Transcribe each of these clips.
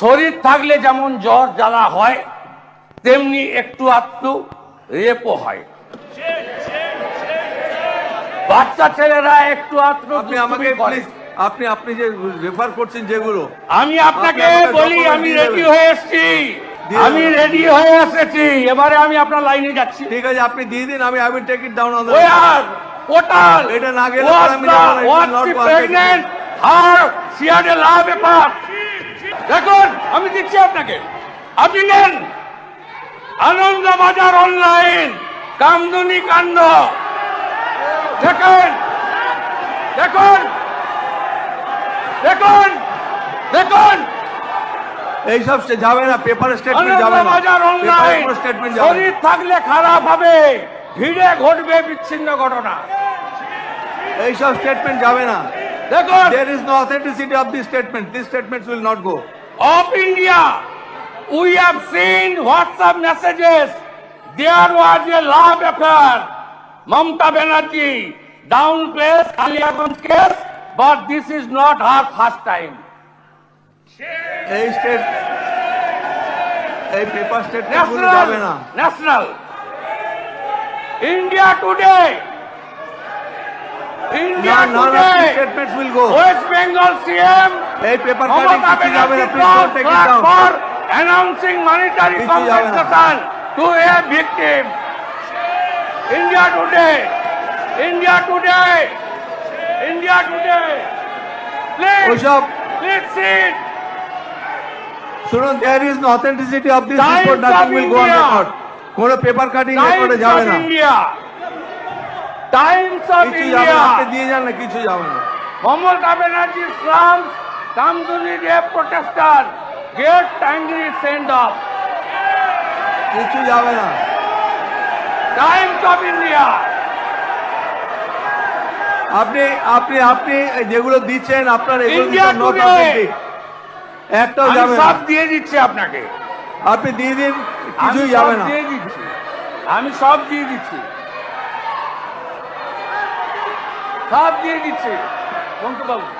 শরীর থাকলে যেমন জ্বর জ্বালা হয় তেমনি একটু আধটু রেপও হয়। বাচ্চা ছেলেরা একটু আধটু আপনি আমাকে আপনি আপনি যে রেফার করছেন যেগুলো আমি আপনাকে বলি আমি রেডি হয়ে এসেছি। আমি রেডি হয়ে এসেছি। এবারে আমি আপনার লাইনে যাচ্ছি। ঠিক আছে আপনি দিয়ে দিন আমি I will take it down ওই পোর্টাল এটা না গেলে আমি যাব না, it will not work. Pregnant R she had a love paper দেখুন আমি দিচ্ছি আপনাকে। আপনি নেন। আনন্দ বাজার অনলাইন কামদুনি কাণ্ড। দেখুন দেখুন দেখুন দেখুন। এইসব যাবে না পেপার স্টেটমেন্ট যাবে না। বাজার অনলাইন স্টেটমেন্ট শরীর থাকলে খারাপ হবে ভিড়ে ঘটবে বিচ্ছিন্ন ঘটনা। এইসব স্টেটমেন্ট যাবে না। দেখুন। There is no authenticity of this statement. These statements will not go. Of India. We have seen WhatsApp messages. There was a love affair. Mamta Banerjee downplays Kaliaganj case, but this is not her first time. এই state এই paper স্টেটমেন্টগুলো যাবে না National, national. India today. India none of these today. statements will go West Bengal CM এই paper cutting Mamata কিছু যাবে না Banerjee please don't calls take it down for announcing monetary কিছু যাবে না। compensation to a victim. India today, India today, India today. Please, ওইসব please sit. শুনুন there is no authenticity of this Times report of nothing will go on India. record কোনো paper cutting Times রেকর্ডে যাবে of না India. Times of কিছু যাবে না আপনি India. দিয়ে যান না কিছু যাবে না Mamata Banerjee Kamduni rape protester. Get angry send off. কিছু যাবে না India. আপনি আপনি আপনি যেগুলো দিচ্ছেন আপনার এগুলো India একটাও যাবে সব দিয়ে দিচ্ছি আপনাকে আপনি দিয়ে দিন কিছুই যাবে না দিয়ে দিচ্ছি আমি সব দিয়ে দিচ্ছি সব দিয়ে দিচ্ছি Yes.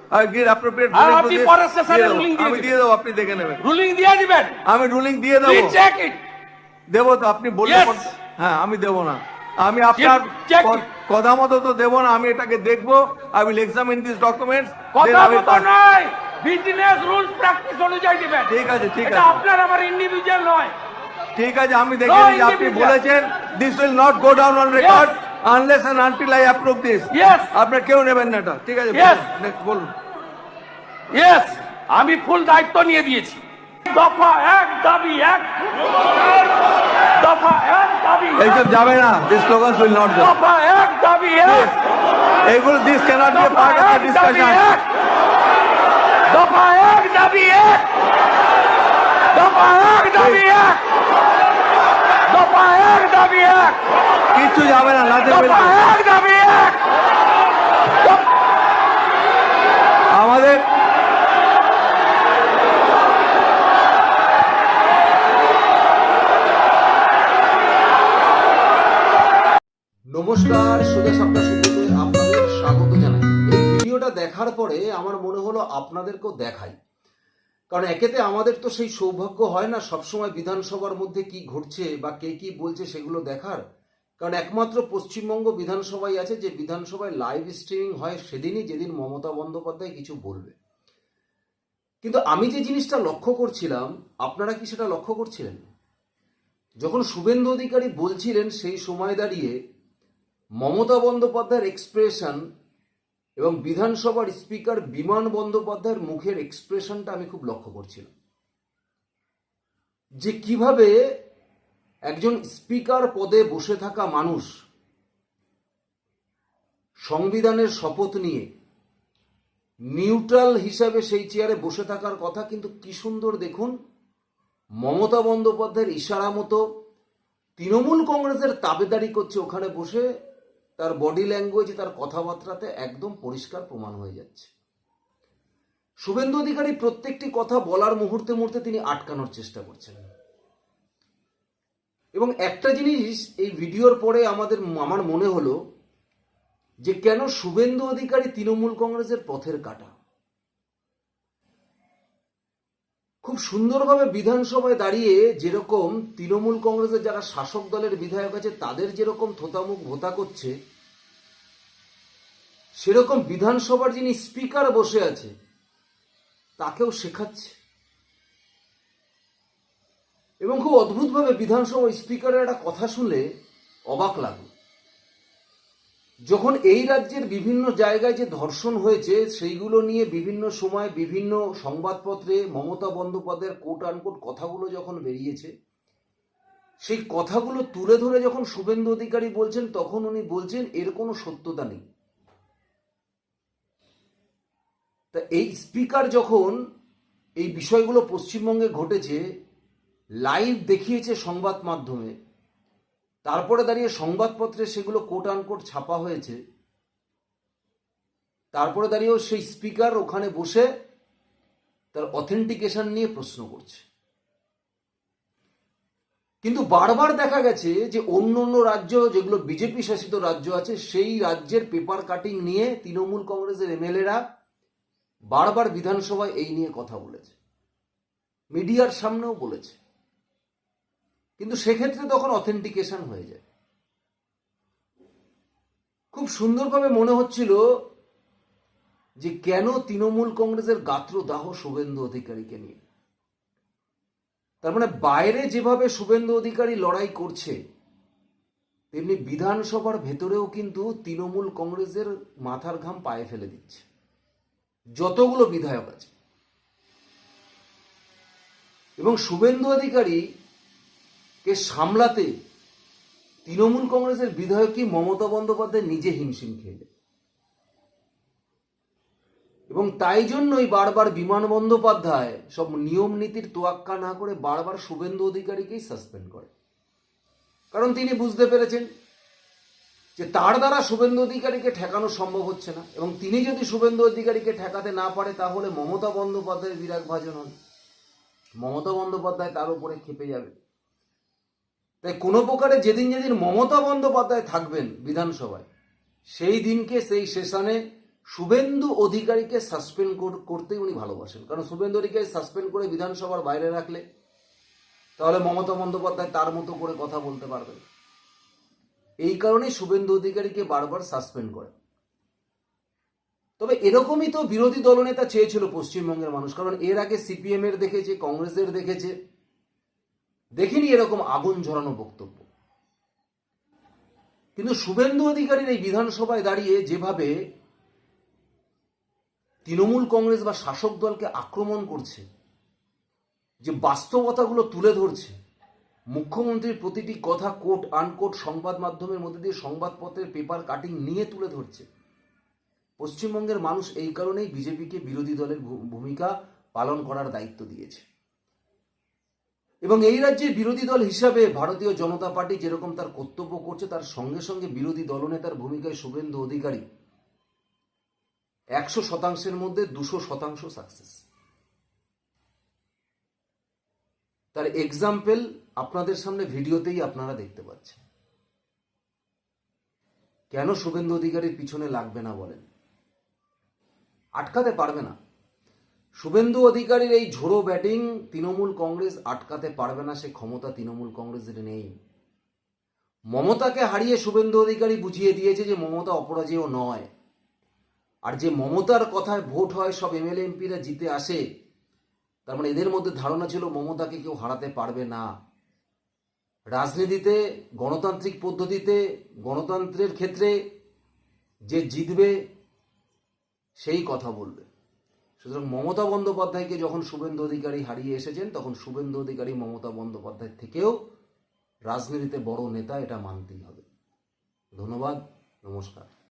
আপনি পরের দিয়ে আমি দিয়ে দেবো আপনি দেখে নেবেন। রুলিং দিয়ে দিবেন। আমি রুলিং দিয়ে দেবো। প্লিজ চেক ইট দেবো তো আপনি বললে Yes. পর- হ্যাঁ আমি দেবো না। আমি আপনার. কথা মতো তো দেবো না আমি এটাকে দেখব। I will examine this documents কথা মতো নয় বিজনেস রুলস প্র্যাকটিস অনুযায়ী দিবেন। ঠিক আছে ঠিক আছে। আপনার আমার ইন্ডিভিজুয়াল নয়। ঠিক আছে আমি দেখে আপনি বলেছেন this will not go down on record unless and until I approve this আপনার কেউ নেবেন না এটা। ঠিক আছে বলুন। ইয়েস আমি ফুল দায়িত্ব নিয়ে দিয়েছি। দফা এক দাবি এক। দফা এক দাবি এইসব যাবে না this slogans will not go দফা এক দাবি এক। এইগুলো this cannot be part of the discussion দফা এক দাবি এক। দফা এক দাবি এক। দফা এক দাবি এক। কিচ্ছু যাবে না উইল দফা এক দাবি এক। আমাদের দেখার পরে আমার মনে হলো আপনাদেরকেও দেখাই। কারণ একেতে আমাদের তো সেই সৌভাগ্য হয় না সবসময় বিধানসভার মধ্যে কি ঘটছে বা কে কি বলছে সেগুলো দেখার। কারণ একমাত্র পশ্চিমবঙ্গ বিধানসভায় আছে যে বিধানসভায় লাইভ স্ট্রিমিং হয় সেদিনই যেদিন মমতা বন্দ্যোপাধ্যায় কিছু বলবে। কিন্তু আমি যে জিনিসটা লক্ষ্য করছিলাম, আপনারা কি সেটা লক্ষ্য করছিলেন? যখন শুভেন্দু অধিকারী বলছিলেন সেই সময় দাঁড়িয়ে মমতা বন্দ্যোপাধ্যায়ের এক্সপ্রেশন এবং বিধানসভার স্পিকার বিমান বন্দ্যোপাধ্যায়ের মুখের এক্সপ্রেশনটা আমি খুব লক্ষ্য করছিলাম। যে কীভাবে একজন স্পিকার পদে বসে থাকা মানুষ সংবিধানের শপথ নিয়ে নিউট্রাল হিসাবে সেই চেয়ারে বসে থাকার কথা কিন্তু কি সুন্দর দেখুন, মমতা বন্দ্যোপাধ্যায়ের ইশারা মতো তৃণমূল কংগ্রেসের তাবেদারি করছে ওখানে বসে তার বডি ল্যাঙ্গুয়েজ তার কথাবার্তাতে একদম পরিষ্কার প্রমাণ হয়ে যাচ্ছে। শুভেন্দু অধিকারী প্রত্যেকটি কথা বলার মুহূর্তে মুহূর্তে তিনি আটকানোর চেষ্টা করছেন। এবং একটা জিনিস এই ভিডিওর পরে আমাদের, আমার মনে হলো যে কেন শুভেন্দু অধিকারী তৃণমূল কংগ্রেসের পথের কাটা? খুব সুন্দরভাবে বিধানসভায় দাঁড়িয়ে যেরকম তৃণমূল কংগ্রেসের যারা শাসক দলের বিধায়ক আছে, তাদের যেরকম থোতামুখ ভোতা করছে, সেরকম বিধানসভার যিনি স্পিকার বসে আছে, তাকেও শেখাচ্ছে। এবং খুব অদ্ভুতভাবে বিধানসভা স্পিকারের একটা কথা শুনলে অবাক লাগল যখন এই রাজ্যের বিভিন্ন জায়গায় যে ধর্ষণ হয়েছে, সেইগুলো নিয়ে বিভিন্ন সময় বিভিন্ন সংবাদপত্রে মমতা বন্দ্যোপাধ্যায়ের কোট আনকোট কথাগুলো যখন বেরিয়েছে, সেই কথাগুলো তুলে ধরে যখন শুভেন্দু অধিকারী বলছেন, তখন উনি বলছেন, এর কোনো সত্যতা নেই। তা এই স্পিকার যখন এই বিষয়গুলো পশ্চিমবঙ্গে ঘটেছে লাইভ দেখিয়েছে সংবাদ মাধ্যমে তারপরে দাঁড়িয়ে সংবাদপত্রে সেগুলো কোট আনকোট ছাপা হয়েছে। তারপরে দাঁড়িয়েও সেই স্পিকার ওখানে বসে তার অথেন্টিকেশন নিয়ে প্রশ্ন করছে। কিন্তু বারবার দেখা গেছে যে অন্য অন্য রাজ্য, যেগুলো বিজেপি শাসিত রাজ্য আছে, সেই রাজ্যের পেপার কাটিং নিয়ে তৃণমূল কংগ্রেসের এমএলএরা বারবার বিধানসভায় এই নিয়ে কথা বলেছে। মিডিয়ার সামনেও বলেছে। কিন্তু সেক্ষেত্রে তখন অথেন্টিকেশন হয়ে যায়। খুব সুন্দরভাবে মনে হচ্ছিল যে কেন তৃণমূল কংগ্রেসের গাত্রদাহ শুভেন্দু অধিকারীকে নিয়ে? তার মানে বাইরে যেভাবে শুভেন্দু অধিকারী লড়াই করছে, তেমনি বিধানসভার ভেতরেও কিন্তু তৃণমূল কংগ্রেসের মাথার ঘাম পায়ে ফেলে দিচ্ছে। যতগুলো বিধায়ক আছে। এবং শুভেন্দু অধিকারী কে সামলাতে তৃণমূল কংগ্রেসের বিধায়কই মমতা বন্দ্যোপাধ্যায় নিজে হিমশিম যায়। এবং তাই জন্যই বারবার বিমান বন্দ্যোপাধ্যায় সব নিয়ম নীতির তোয়াক্কা না করে বারবার শুভেন্দু অধিকারীকেই সাসপেন্ড করে। কারণ তিনি বুঝতে পেরেছেন যে তার দ্বারা শুভেন্দু অধিকারীকে ঠেকানো সম্ভব হচ্ছে না এবং তিনি যদি শুভেন্দু অধিকারীকে ঠেকাতে না পারে তাহলে মমতা বন্দ্যোপাধ্যায়ের বিরাগ ভাজন হন মমতা বন্দ্যোপাধ্যায় তার উপরে খেপে যাবে। তাই কোনো প্রকারে যেদিন যেদিন মমতা বন্দ্যোপাধ্যায় থাকবেন বিধানসভায়, সেই দিনকে, সেই সেশনে শুভেন্দু অধিকারীকে সাসপেন্ড করতেই উনি ভালোবাসেন। কারণ শুভেন্দু অধিকারী সাসপেন্ড করে বিধানসভার বাইরে রাখলে তাহলে মমতা বন্দ্যোপাধ্যায় তার মতো করে কথা বলতে পারবেন। এই কারণেই শুভেন্দু অধিকারীকে বারবার সাসপেন্ড করে তবে এরকমই তো বিরোধী দলনেতা চেয়েছিল পশ্চিমবঙ্গের মানুষ। কারণ এর আগে সিপিএম এর দেখেছে, কংগ্রেসের দেখেছে দেখিনি এরকম আগুন ঝরানো বক্তব্য। কিন্তু শুভেন্দু অধিকারীর এই বিধানসভায় দাঁড়িয়ে যেভাবে তৃণমূল কংগ্রেস বা শাসক দলকে আক্রমণ করছে, যে বাস্তবতাগুলো তুলে ধরছে, মুখ্যমন্ত্রীর প্রতিটি কথা কোট আনকোট সংবাদ মাধ্যমের মধ্যে দিয়ে সংবাদপত্রের পেপার কাটিং নিয়ে তুলে ধরছে, পশ্চিমবঙ্গের মানুষ এই কারণেই বিজেপিকে বিরোধী দলের ভূমিকা পালন করার দায়িত্ব দিয়েছে। এবং এই রাজ্যে বিরোধী দল হিসাবে ভারতীয় জনতা পার্টি যেরকম তার কর্তব্য করছে, তার সঙ্গে সঙ্গে বিরোধী দলনেতার ভূমিকায় শুভেন্দু অধিকারী একশো শতাংশের মধ্যে দুশো শতাংশ সাকসেস তার এক্সাম্পল আপনাদের সামনে ভিডিওতেই আপনারা দেখতে পাচ্ছেন। কেন শুভেন্দু অধিকারীর পিছনে লাগবে না বলেন? আটকাতে পারবে না। শুভেন্দু অধিকারীর এই ঝোড়ো ব্যাটিং তৃণমূল কংগ্রেস আটকাতে পারবে না, সে ক্ষমতা তৃণমূল কংগ্রেসের নেই। মমতাকে হারিয়ে শুভেন্দু অধিকারী বুঝিয়ে দিয়েছে যে মমতা অপরাজেয় নয়। আর যে মমতার কথায় ভোট হয়, সব এমএলএ এমপিরা জিতে আসে, তার মানে এদের মধ্যে ধারণা ছিল মমতাকে কেউ হারাতে পারবে না। রাজনীতিতে, গণতান্ত্রিক পদ্ধতিতে, গণতন্ত্রের ক্ষেত্রে যে জিতবে, সেই কথা বলবে। সুতরাং মমতা বন্দ্যোপাধ্যায়কে যখন শুভেন্দু অধিকারী হারিয়ে এসেছেন, তখন শুভেন্দু অধিকারী মমতা বন্দ্যোপাধ্যায় থেকেও রাজনীতিতে বড় নেতা এটা মানতেই হবে। ধন্যবাদ, নমস্কার।